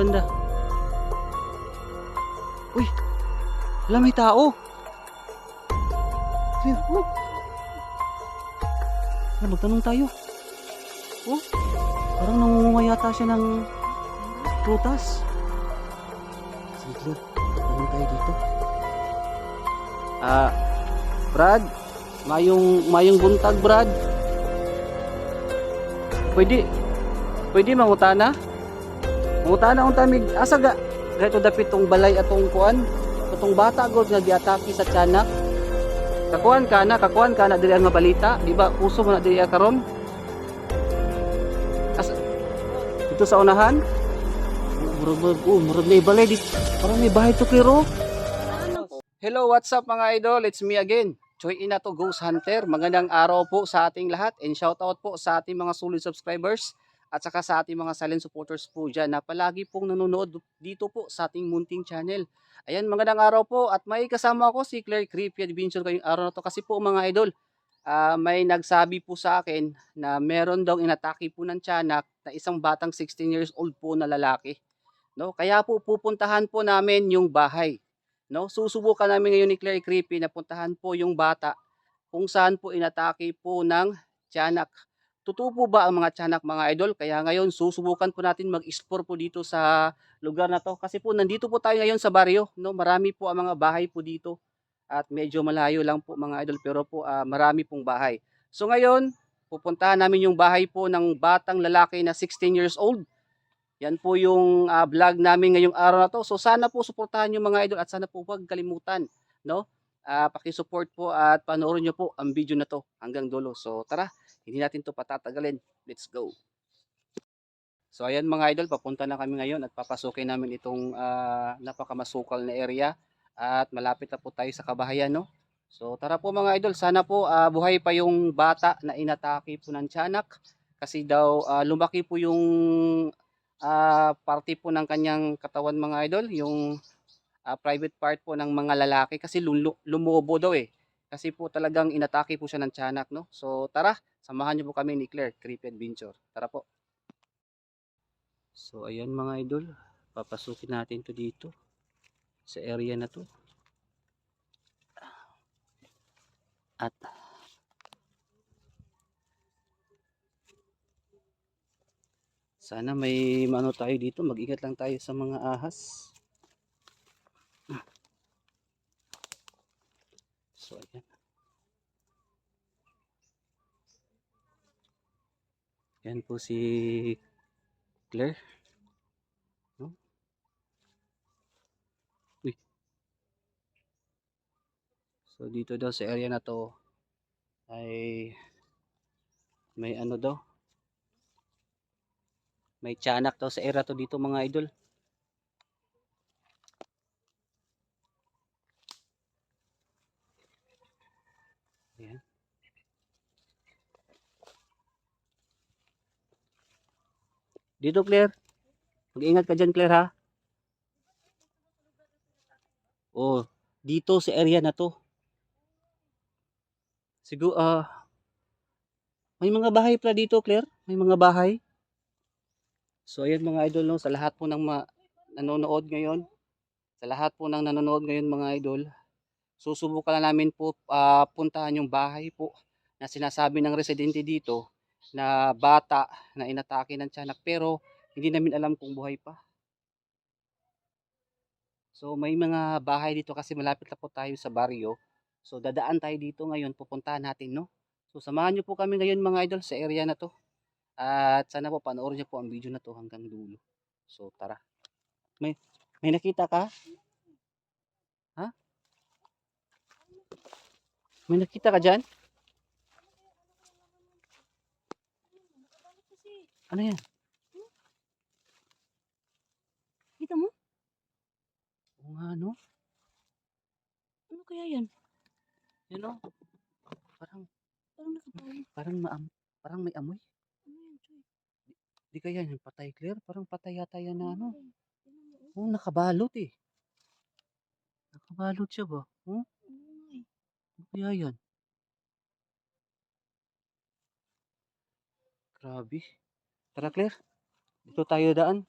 banda. Uy! Wala may tao. Clear. Oh. Magtanong tayo. Oh, parang nangunguha yata siya ng prutas. Sige, Clear. Tanong tayo dito. Ah, Brad, mayong mayong buntag, Brad. Pwede Pwede mangutana? Mangutana unta mig asa ga gato dapit tong balay atong kuan atong bata god nga giatake sa tiyanak. Kakuan ka na, kakuan ka na diri nga balita, di ba? Puso mo na diri karon. Asa dito sa unahan? Murag oh, murag may balay di. Parang may bahay to klaro. Hello, what's up mga idol? It's me again. Choy Ina to Ghost Hunter. Magandang araw po sa ating lahat and shoutout po sa ating mga solid subscribers at saka sa ating mga silent supporters po dyan na palagi pong nanonood dito po sa ating munting channel. Ayan, magandang araw po at may kasama ako si Claire Creepy Adventure kayong araw na to kasi po mga idol, ah, may nagsabi po sa akin na meron daw inatake po ng tiyanak na isang batang 16 years old po na lalaki. No? Kaya po pupuntahan po namin yung bahay. No? Susubukan namin ngayon ni Claire Creepy na puntahan po yung bata kung saan po inatake po ng tiyanak. Totoo po ba ang mga tiyanak mga idol? Kaya ngayon susubukan po natin mag-explore po dito sa lugar na to. Kasi po nandito po tayo ngayon sa baryo. No? Marami po ang mga bahay po dito. At medyo malayo lang po mga idol pero po ah, marami pong bahay. So ngayon, pupuntahan namin yung bahay po ng batang lalaki na 16 years old. Yan po yung ah, vlog namin ngayong araw na to. So sana po suportahan yung mga idol at sana po huwag kalimutan, no? Ah, paki-support po at panoorin niyo po ang video na to hanggang dulo. So tara, hindi natin to patatagalin. Let's go. So ayan mga idol, papunta na kami ngayon at papasukin namin itong ah, napakamasukal na area at malapit na po tayo sa kabahayan, no? So tara po mga idol, sana po ah, buhay pa yung bata na inatake po ng tiyanak kasi daw ah, lumaki po yung ah parte po ng kanyang katawan mga idol, yung ah, private part po ng mga lalaki kasi lumubo daw eh. Kasi po talagang inatake po siya ng tiyanak, no? So tara, samahan niyo po kami ni Claire, Creepy Adventure. Tara po. So ayan mga idol, papasukin natin to dito sa area na to. At sana may ano tayo dito, mag-ingat lang tayo sa mga ahas. So ayan. Yan po si Claire. No? Uy. So dito daw sa area na to ay may ano daw may tiyanak daw sa area to dito mga idol. Ayan. Dito Claire. Mag-ingat ka dyan Claire ha. Oh, dito sa area na to. Siguro ah may mga bahay pala dito Claire. May mga bahay. So ayan mga idol no, sa lahat po ng nanonood ngayon, sa lahat po ng nanonood ngayon mga idol, susubukan na namin po ah, puntahan yung bahay po na sinasabi ng residente dito na bata na inatake ng tiyanak pero hindi namin alam kung buhay pa. So may mga bahay dito kasi malapit na po tayo sa baryo. So dadaan tayo dito ngayon, pupuntahan natin no. So samahan niyo po kami ngayon mga idol sa area na to. At sana po panoorin niyo po ang video na to hanggang dulo. So tara. May may nakita ka? Ha? May nakita ka dyan? Ano yan? Kita mo? Oo nga no? Ano kaya yan? Yan o. Parang, Parang nakapawin. parang, maam, parang may amoy. Ano yan, Choy? Di kaya yung patay clear? Parang patay yata yan na ano. yan? Tingnan mo, oh. Oo, nakabalot eh. Nakabalot siya ba? Oo eh. ano kaya yan? Grabe. Tara Claire. Dito tayo daan.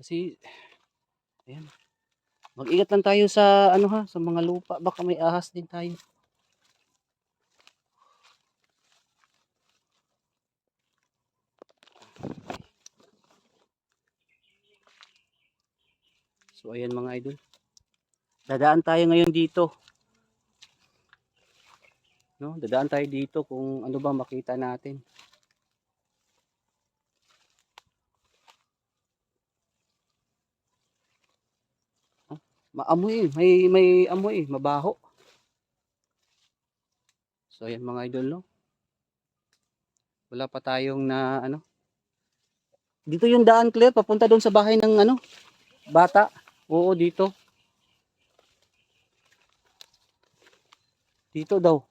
Kasi, ayan. Mag-ingat lang tayo sa, ano ha, sa mga lupa. Baka may ahas din tayo. So, ayan mga idol. Dadaan tayo ngayon dito. No, dadaan tayo dito kung ano ba makita natin. Maamoy eh. May, may amoy eh. Mabaho. So, ayan mga idol, no? Wala pa tayong na, ano? Dito yung daan, Claire, papunta doon sa bahay ng, ano? Bata. Oo, dito. Dito daw.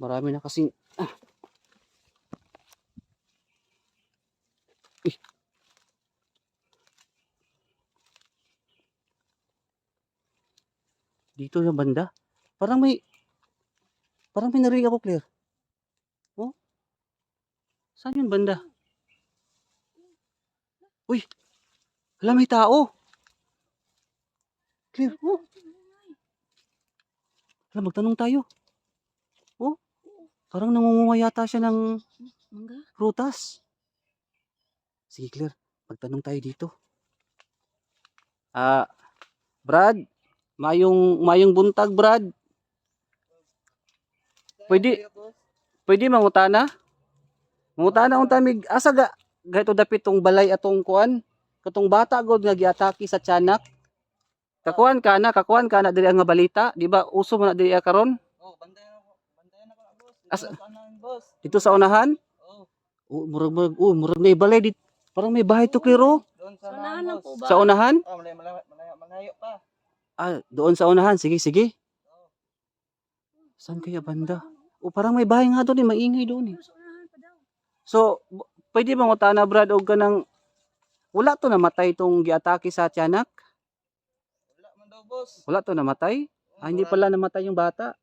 Marami na kasing, ah. Eh. Dito yung banda. Parang may parang may narinig ako, Claire. Oh? Saan yung banda? Uy! Hala, may tao! Claire, oh! Hala, magtanong tayo. Oh? Parang nangunguha yata siya ng prutas. Sige, Claire. Magtanong tayo dito. Ah, Brad, mayong mayong buntag, Brad. Pwede pwede mangutana? Mangutana unta mig asa ga gaito dapit tong balay atong kuan? Katong bata god nga giatake sa tiyanak. Kakuan ka na, kakuan ka na diri ang nga balita, di ba? Uso mo na diri karon Oh, bantayan ako. Bantayan ako na, boss. As- boss. dito sa unahan. Oh, Oh, murag murag, oh, murag may balay dit. Parang may bahay to klaro. doon sa unahan, po ba? Sa unahan? Oh, malayo, malayo, malayo pa. Ah, doon sa unahan. Sige, sige. Saan kaya banda? O parang may bahay nga doon eh, maingay doon eh. So, pwede bang utana Brad og kanang wala to namatay tong giatake sa tiyanak? Wala man daw, boss. Wala to namatay? Oh, Ah, hindi pala namatay yung bata.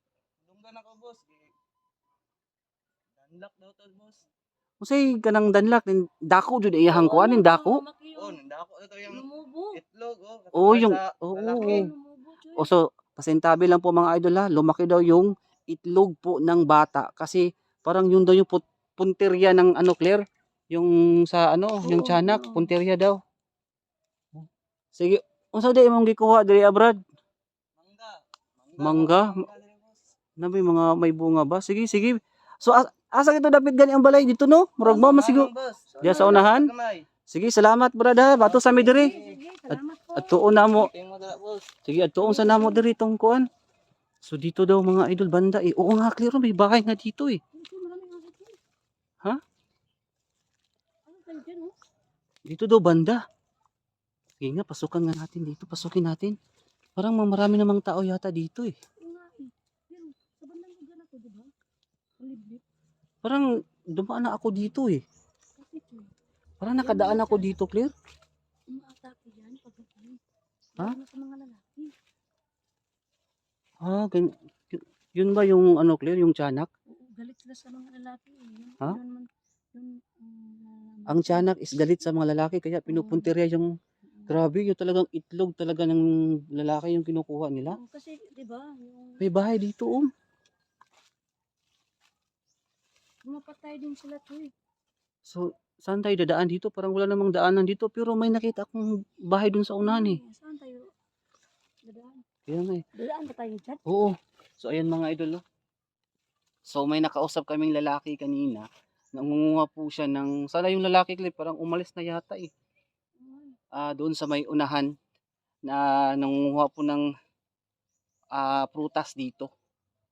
Lunggan ako, boss. Danlak daw to, boss. Usay kanang danlak nin dako jud iyahang kuan nin dako. Oh, yun. nandako ito yung itlog, oh. Katulad yung sa oo. lalaki. Lumubo, Choy. O so, pasintabi lang po mga idol ha, lumaki daw yung itlog po ng bata kasi parang yun daw yung put- punteriya ng ano Claire, yung sa ano, yung tiyanak, oo. punteriya daw. Sige, unsa di imong gikuha diri abroad? Mangga. Mangga? Mangga diri, boss. Na may mga may bunga ba? Sige, sige. So as- asa ito dapat gani ang balay dito no? Murag mo masigo. Diya sa unahan? Sige, salamat brad ha. Bato sa mi diri. Po. At tuon na mo. Mo. Sige, at tuon sa namo diri tong kuan. So dito daw mga idol banda eh. Oo nga, clear may bahay nga dito eh. Ha? Dito daw banda. Sige nga, pasukan nga natin dito. Pasukin natin. Parang marami namang tao yata dito eh. Eh. Pero, sa bandang lugar ako, di ba? Maliblip. Parang dumaan na ako dito eh. Parang nakadaan ako dito, Clear. umaatake yan pag. Ha? Sa mga lalaki. Ah, gan- y- yun ba yung ano, Clear, yung tiyanak? Oo, galit sila sa mga lalaki. eh. Yun, Ha? yun man- yun, um, Ang tiyanak is galit sa mga lalaki kaya pinupuntirya yung grabe yung talagang itlog talaga ng lalaki yung kinukuha nila. kasi, di ba, yung May bahay dito um. Pumapatay din sila to eh. So, saan tayo dadaan dito? Parang wala namang daanan dito pero may nakita akong bahay dun sa unahan eh. Oo, Saan tayo? Dadaan. Kaya nga eh. Dadaan ba tayo dyan? Oo. So, ayan mga idol. No? So, may nakausap kaming lalaki kanina. Nangunguha po siya ng, sana yung lalaki Clip, parang umalis na yata eh. Ah, doon sa may unahan na nangunguha po ng ah, prutas dito.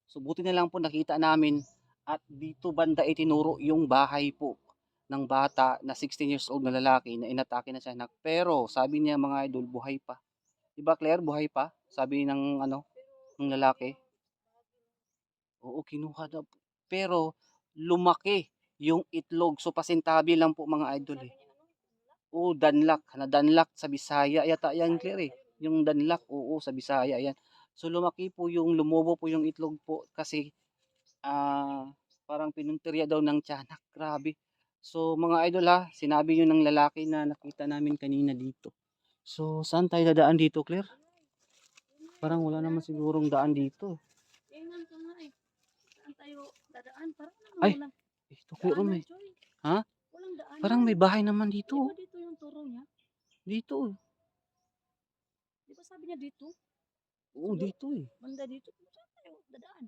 So, buti na lang po nakita namin at dito banda itinuro yung bahay po ng bata na 16 years old na lalaki na inatake na siya anak. Pero sabi niya mga idol, buhay pa. Diba Claire, buhay pa? Sabi ng ano, ng lalaki. Oo, kinuha po. Pero lumaki yung itlog. So pasintabi lang po mga idol eh. Oo, danlak. Na danlak sa Bisaya. Yata yan Claire eh. Yung danlak, oo, sa Bisaya yan. So lumaki po yung, lumobo po yung itlog po kasi ah parang pinuntirya daw ng tiyanak. Grabe. So mga idol ha, sinabi yun ng lalaki na nakita namin kanina dito. So saan tayo dadaan dito, Claire? Parang wala naman sigurong daan dito. Tingnan ko nga eh. Saan tayo dadaan? Parang Ay, walang Ito, Claire, oh, daanan, may, Choy. Ha? Walang daan. parang may bahay naman Di dito. ba dito yung turo niya? Dito. eh. Di ba sabi niya dito? Oo, dito eh. Banda dito. Saan tayo dadaan?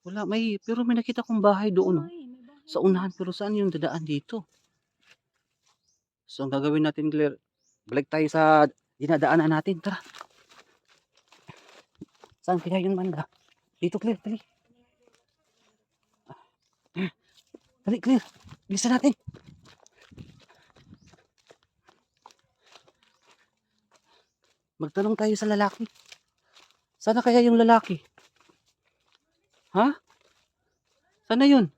Wala, may, pero may nakita kong bahay doon. oh. Ay, bahay Sa unahan, pero saan yung dadaan dito? So, ang gagawin natin, Claire, balik tayo sa dinadaanan natin. Tara. Saan kaya yung banda? Dito, Claire, dali. Dali, Claire. Bilisan natin. Magtanong tayo sa lalaki. Sana kaya yung lalaki? Ha? Sana yun?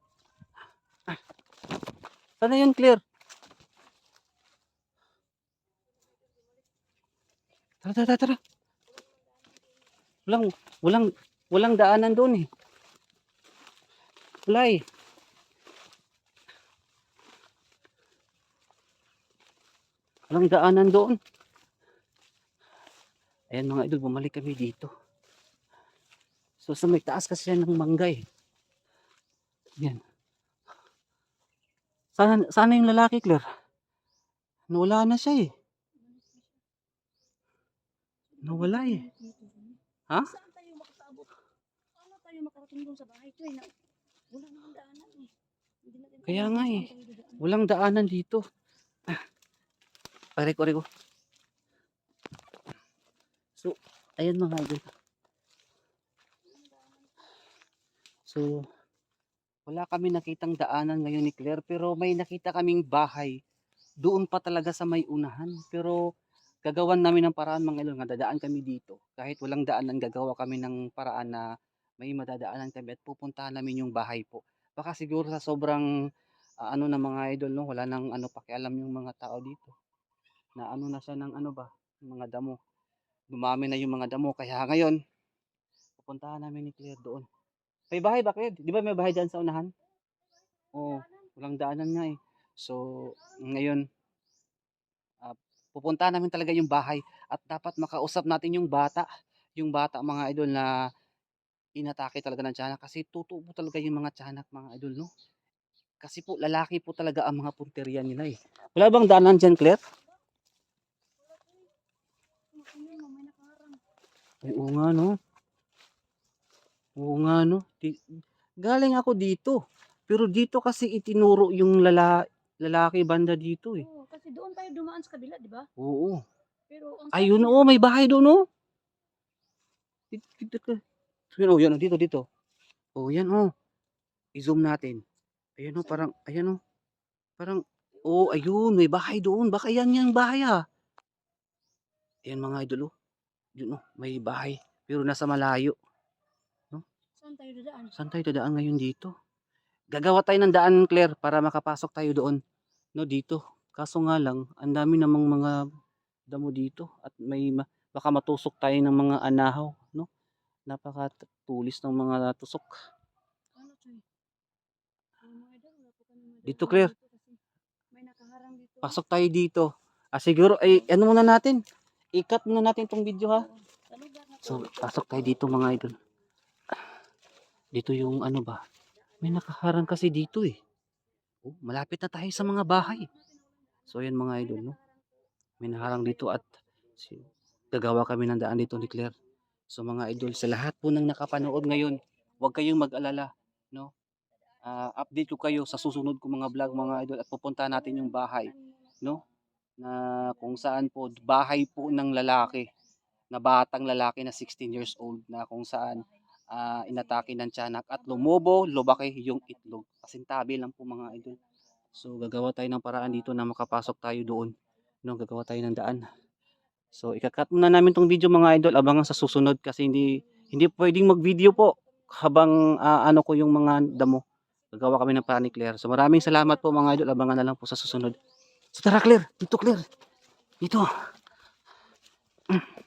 Sana yun, Claire? Tara, tara, tara. Walang, walang, walang daanan doon eh. Wala eh. Walang daanan doon. Ayan mga idol, bumalik kami dito. So sa may taas kasi yan ng mangga eh. Yan. Sana, sana yung lalaki, Claire. Nawala na siya eh. Nawala eh. Ha? Saan tayo makakabot? Paano tayo makarating doon sa bahay? Choy, na, wala namang daanan eh. Kaya nga eh. Walang daanan dito. Ah. Pare ko, ko. So, ayan mga idol. So, wala kami nakitang daanan ngayon ni Claire pero may nakita kaming bahay doon pa talaga sa may unahan. Pero gagawan namin ng paraan mga idol nga dadaan kami dito. Kahit walang daanan gagawa kami ng paraan na may madadaanan kami at pupuntahan namin yung bahay po. Baka siguro sa sobrang ah, ano na mga idol no, wala nang ano pakialam yung mga tao dito. Na ano na siya ng ano ba, mga damo. Dumami na yung mga damo kaya ngayon pupuntahan namin ni Claire doon. May bahay ba Claire? Di ba may bahay dyan sa unahan? Oo, walang daanan nga eh. So, ngayon ah, pupuntahan namin talaga yung bahay at dapat makausap natin yung bata. Yung bata mga idol na inatake talaga ng tiyanak kasi po talaga yung mga tiyanak mga idol no. Kasi po lalaki po talaga ang mga punteriya nila eh. Wala bang daanan dyan Claire? Ay, oo nga no. Oo nga no. Di, galing ako dito. Pero dito kasi itinuro yung lala, lalaki banda dito eh. Oo, kasi doon tayo dumaan sa kabila, di ba? Oo. Pero ang Ayun oh, may bahay doon oh. Dito, dito, dito. Yun oh, yan oh, dito, dito. Oh, yan oh. I-zoom natin. Ayan oh, parang, ayan oh. Parang, oh, ayun, may bahay doon. Baka yan yung bahay ah. Ayan mga idol oh. Yun oh, may bahay. Pero nasa malayo. Saan tayo dadaan? Saan tayo dadaan ngayon dito? Gagawa tayo ng daan, Claire, para makapasok tayo doon. No, dito. Kaso nga lang, ang dami namang mga damo dito at may ma- baka matusok tayo ng mga anahaw, no? Napakatulis ng mga tusok. Ano, madaanan Dito, Claire. Pasok tayo dito. Ah, siguro, ay, ano muna natin? Ikat muna natin tong video, ha? So, pasok tayo dito, mga idol. Dito yung ano ba? May nakaharang kasi dito, eh. Oh, malapit na tayo sa mga bahay. So, ayan mga idol, no? May naharang dito at si, gagawa kami ng daan dito ni Claire. So, mga idol, sa lahat po ng nakapanood ngayon, huwag kayong mag-alala, no? Ah, update ko kayo sa susunod ko mga vlog, mga idol, at pupunta natin yung bahay, no? Na kung saan po, bahay po ng lalaki, na batang lalaki na 16 years old, na kung saan ah, inatake ng tiyanak at lumobo, lubaki yung itlog. Kasintabi lang po mga idol. So gagawa tayo ng paraan dito na makapasok tayo doon. No, gagawa tayo ng daan. So ikakat muna namin tong video mga idol abangan sa susunod kasi hindi hindi pwedeng mag-video po habang ah, ano ko yung mga damo. Gagawa kami ng paraan ni Claire. So maraming salamat po mga idol. Abangan na lang po sa susunod. So tara Claire, dito Claire. Dito. Mm.